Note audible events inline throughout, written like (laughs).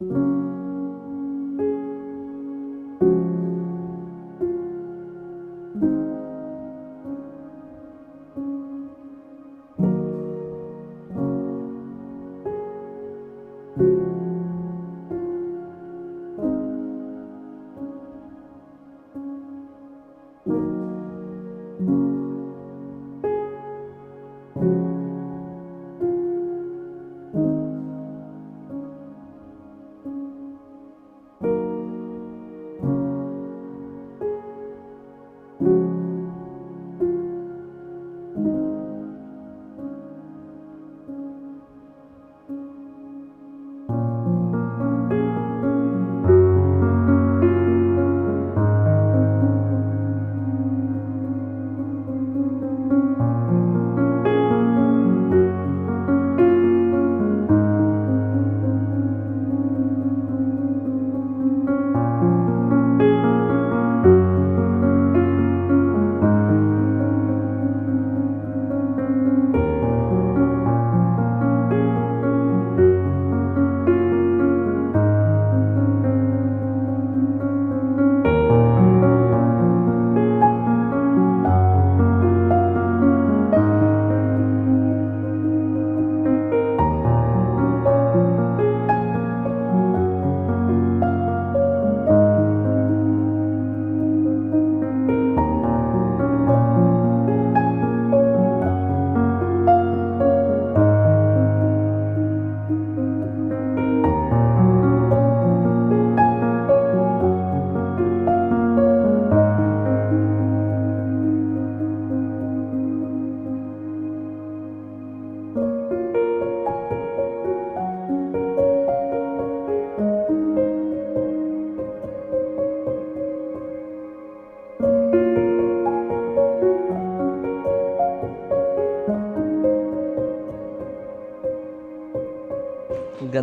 Ang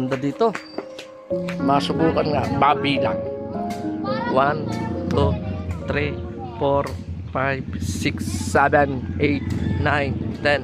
ganda dito. Masubukan nga. Babilang. 1, 2, 3, 4, 5, 6, 7, 8, 9, 10,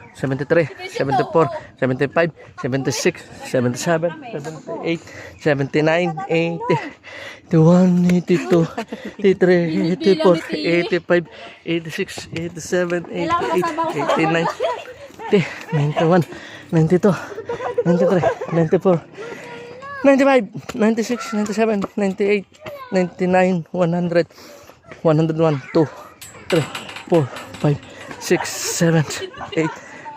73, 74, 75, 76, 77, 78, 79, 80, 81, 82, 83, 84, 85, 86, 87, 88, 89, 90, 91, 92, 93, 94, 95, 96, 97, 98, 99, 100, 101, 2, 3, 4, 5, 6, 7, 8,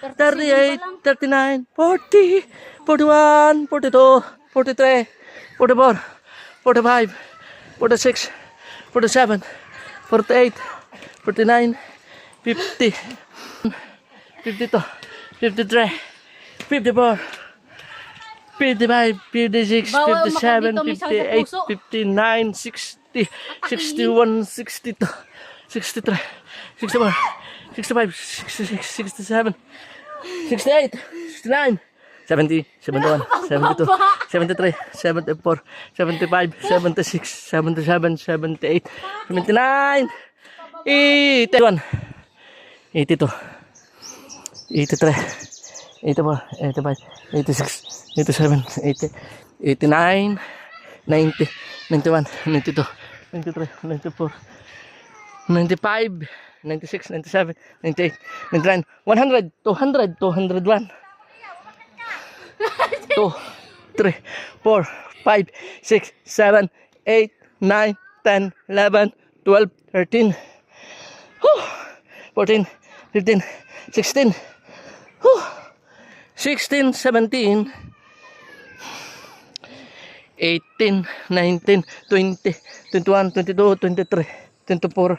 38, 39, 40, 41, 42, 43, 44, 45, 46, 47, 48, 49, 50, 52, 53, 54, 55, 56, Bawal 57, makadito, may sakit sa 58, puso. 59, 60, 61, 62, 63, 64, 65, 66, 67, 68, 69, 70, 71, 72, 73, 74, 75, 76, 77, 78, 79, 81, 82, 83, 84, 85, 86, 87, 80, 89, 90, 91, 92, 93, 94, 95, 96, 97, 98, 99, 100, 200, 201, 2, 3, 4, 5, 6, 7, 8, 9, 10, 11, 12, 13, whew, 14, 15, 16, whew, 16, 17, 18, 19, 20, 21, 22, 23, 24,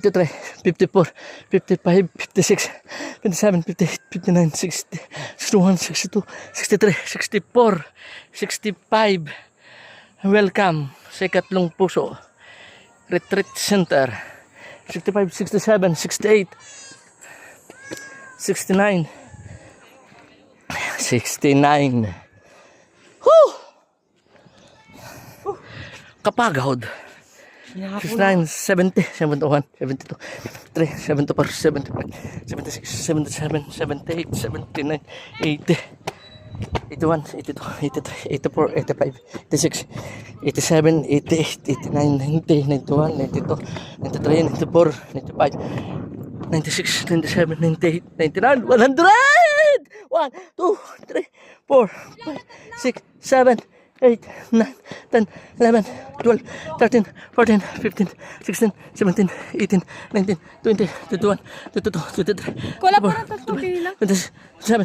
53, 54, 55, 56, 57, 58, 59, 60, 61, 62, 63, 64, 65. Welcome sa ikatlong puso. Retreat Center. 65, 67, 68, 69, 69. Whew! Kapagod. 69, 70, 71, 72, 73, 74, 75, 76, 77, 78, 79, 80, 81, 82, 83, 84, 85, 86, 87, 88, 89, 90, 91, 92, 93, 94, 95, 96, 97, 98, 99, 100! 1, 2, 3, 4, 5, 6, 7, 8, 9, 10, 11, 12, 13, 14, 15, 16, 17, 18, 19, 20, 21, 22, 23, Wala pa ng tatlo bilang. 27,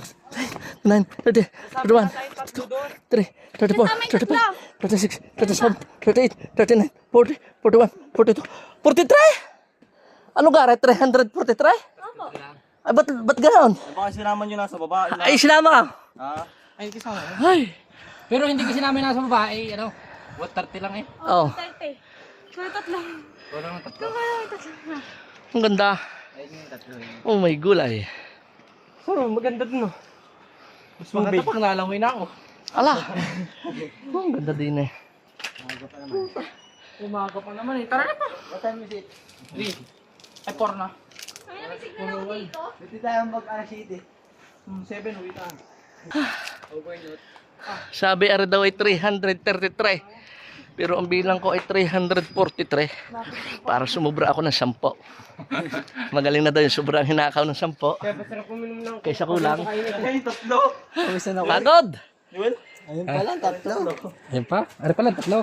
29, 30, 31, 32, 3, 34, 35, 36, 37, 38, 39, 40, 41, 42, 43! Ano gara? 343? Ay, ba't, ba't gano'n? Baka sinama nyo nasa baba. Ay, sinama ka. Ha? Ay, kasama. Ay. Pero hindi kasi namin nasa babae, ano, 130 lang eh. Oh, 30. Kaya tatlo. Wala nang tatlo. Kaya tatlo. ang ganda. Ayun yung tatlo. Oh, may gulay. Pero maganda dun, no? Mas maganda pag nalangoy na ako. Ala. (laughs) Oh, ang ganda din eh. Umaga pa naman eh. Tara na pa. What time is it? 3. Ay, 4 na. Ay, may signal ako dito. Dito tayo mag-ano city. Hmm, 7, uwi na. Overload. Sabi ara daw ay 333. Pero ang bilang ko ay 343. Para sumubra ako ng 10. Magaling na daw yung sobrang hinakaw ng 10. Kaya masarap uminom ng Kaysa kulang. Pagod! Yun? Ayun pala, tatlo. Ayun pa? Ari pala, tatlo.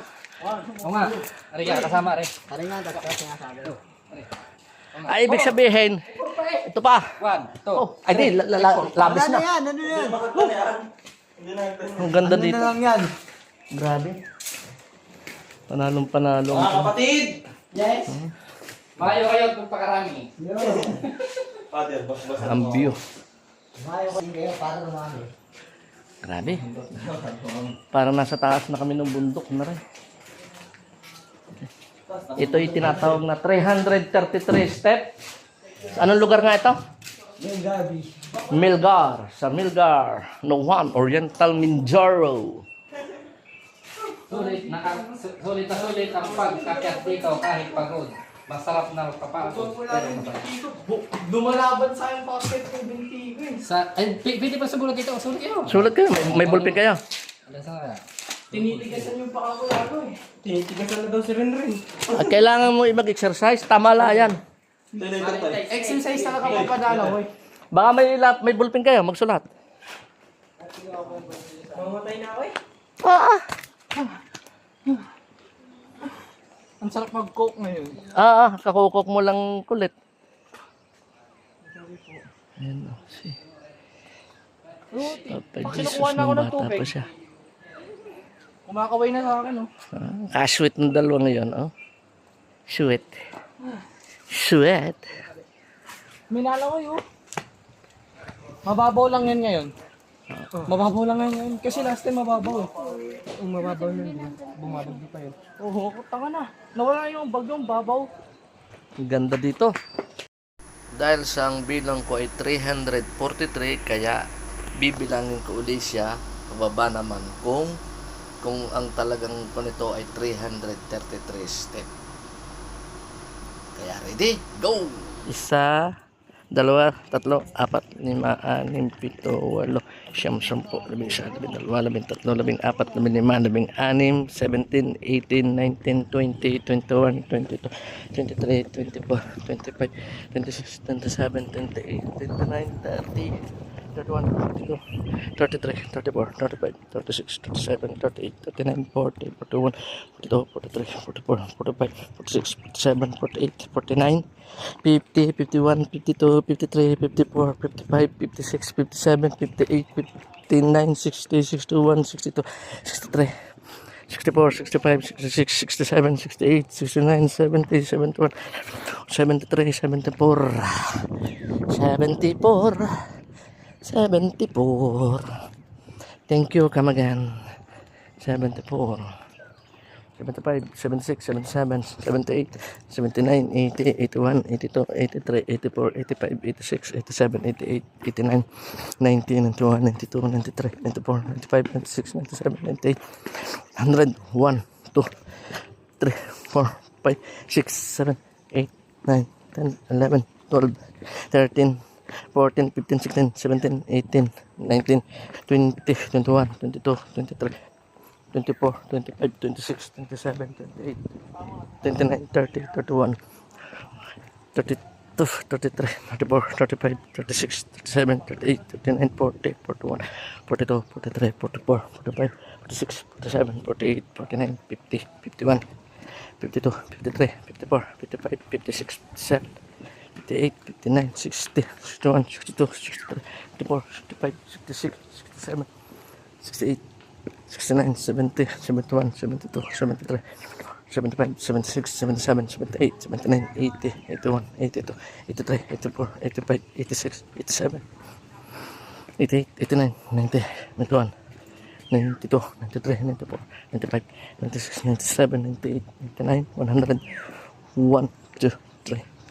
Oo nga. Ari ka, kasama ari. Ari nga, tatlo sinasabi. Ay, ibig sabihin, ito pa. 1, 2. Oh, ay di, la- la- la- labis na. yan? Ano yan? Ang ganda dito. lang yan? Grabe. Panalong panalo. Mga kapatid! Yes! Mayo kayo at magpakarami. Father, (laughs) bas bas. Ang view. Mayo kayo para lumami. Grabe. (laughs) Parang nasa taas na kami ng bundok na rin. Ito yung tinatawag na 333 step. Anong lugar nga ito? Yung gabi. Milgar. Sa Milgar. Nuwan, Oriental Mindoro. Sulit, naka, su- sulit na sulit ang pagkakyat dito kahit pagod. Masarap na kapagod. Pero masarap. Lumalaban sa akin yung binti ko eh. Sa, ay, pi- pwede pa sa bulot dito. Sulit kayo. Sulat kayo. May, may ballpen kayo. Alam sa kaya? Tinitigasan yung paka ko lalo eh. Tinitigasan na daw si Renren. At kailangan mo mag-exercise. Tama la yan. Exercise na nakapapadala, hoy. Baka may, lap, may ballpen kayo. Magsulat. Mamatay na ako eh. Ah, Ang sarap mag-coke ngayon. ah, ah. Kakukok mo lang kulit. Ayan o. Si. Papa Jesus, kinukuha na ako ng bata pa siya. Kumakaway na sa akin, oh. Ah, kasweet ng dalawa ngayon, oh. Sweet. Sweet. Minala ko yun. Mababaw lang yan ngayon. Mababaw lang ngayon. Kasi last time mababaw eh. Yung mababaw na yun. Bumabagdi pa yun. Oo, tanga na. Nawala yung bagyong babaw. Ang ganda dito. Dahil sa ang bilang ko ay 343, kaya bibilangin ko uli siya. Pababa naman kung kung ang talagang ko nito ay 333 step. Kaya ready? Go! Isa, dalawa, tatlo, apat, lima, anim, pito, walo, siyam, sampu, labing isa, labing dalawa, labing tatlo, labing apat, labing lima, labing anim, 17, 18, 19, 20, 21, 22, 23, 24, 25, 26, 27, 28, 29, 30, 31, 32, 33, 34, 35, 36, 37, 38, 39, 40, 41, 42, 43, 44, 45, 46, 47, 48, 49, 50, 51, 52, 53, 54, 55, 56, 57, 58, 59, 60, 61, 62, 63, 64, 65, 66, 67, 68, 69, 70, 71, 73, 74, 74, 74. Thank you, come again. 74. 75, 76, 77, 78, 79, 80, 81, 82, 83, 84, 85, 86, 87, 88, 89, 90, 91, 92, 93, 94, 95, 96, 97, 98, 100, 1, 2, 3, 4, 5, 6, 7, 8, 9, 10, 11, 12, 13, 14, 15, 16, 17, 18, 19, 20, 21, 22, 23, 24, 25, 26, 27, 28, 29, 30, 31, 32, 33, 34, 35, 36, 37, 38, 39, 40, 41, 42, 43, 44, 45, 46, 47, 48, 49, 50, 51, 52, 53, 54, 55, 56, 57, 58, 59, 60, 61, 62, 63, 64, 65, 66, 67, 68, 69, 70, 71, 72, 73, 75, 76, 77, 78, 79, 80, 81, 82, 83, 84, 85, 86, 87, 88, 89, 90, 91, 92, 93, 94, 95, 96, 97, 98, 99, 100, 1, 2, 3,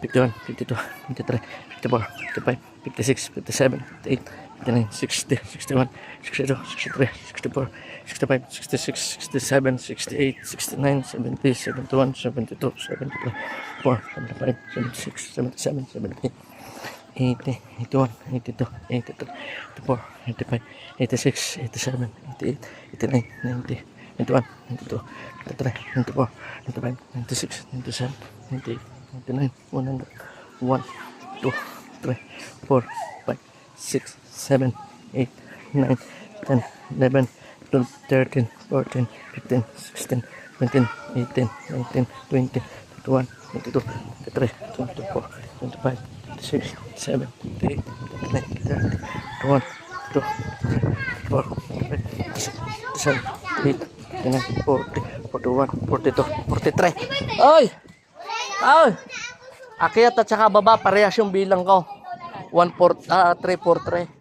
51, 52, 53, 54, 55, 56, 57, 58, 59, 60, 61, 62, 63, 64, 65, 66, 67, 68, 69, 70, 71, 72, 73, 4, 75, 76, 77, 78, 80, 81, 82, 83, 84, 85, 86, 87, 88, 89, 90, 91, 92, 93, 94, 95, 96, 97, 98, 99, 100, 1, 2, 3, 4, 5, 6, 7, 8, 9, 10, 11, 12, 13, 14, 15, 16, 17, 18, 19, 20, 21, 22, 23, 24, 25, 26, 27, 28, 29, 30, 21, 2, 3, 4, 5, 6, 7, 8, 9, 40, 41, 42, 43. Oy! Oy! Akyat at saka baba, parehas yung bilang ko. 1, 4, ah, 3, 4, 3.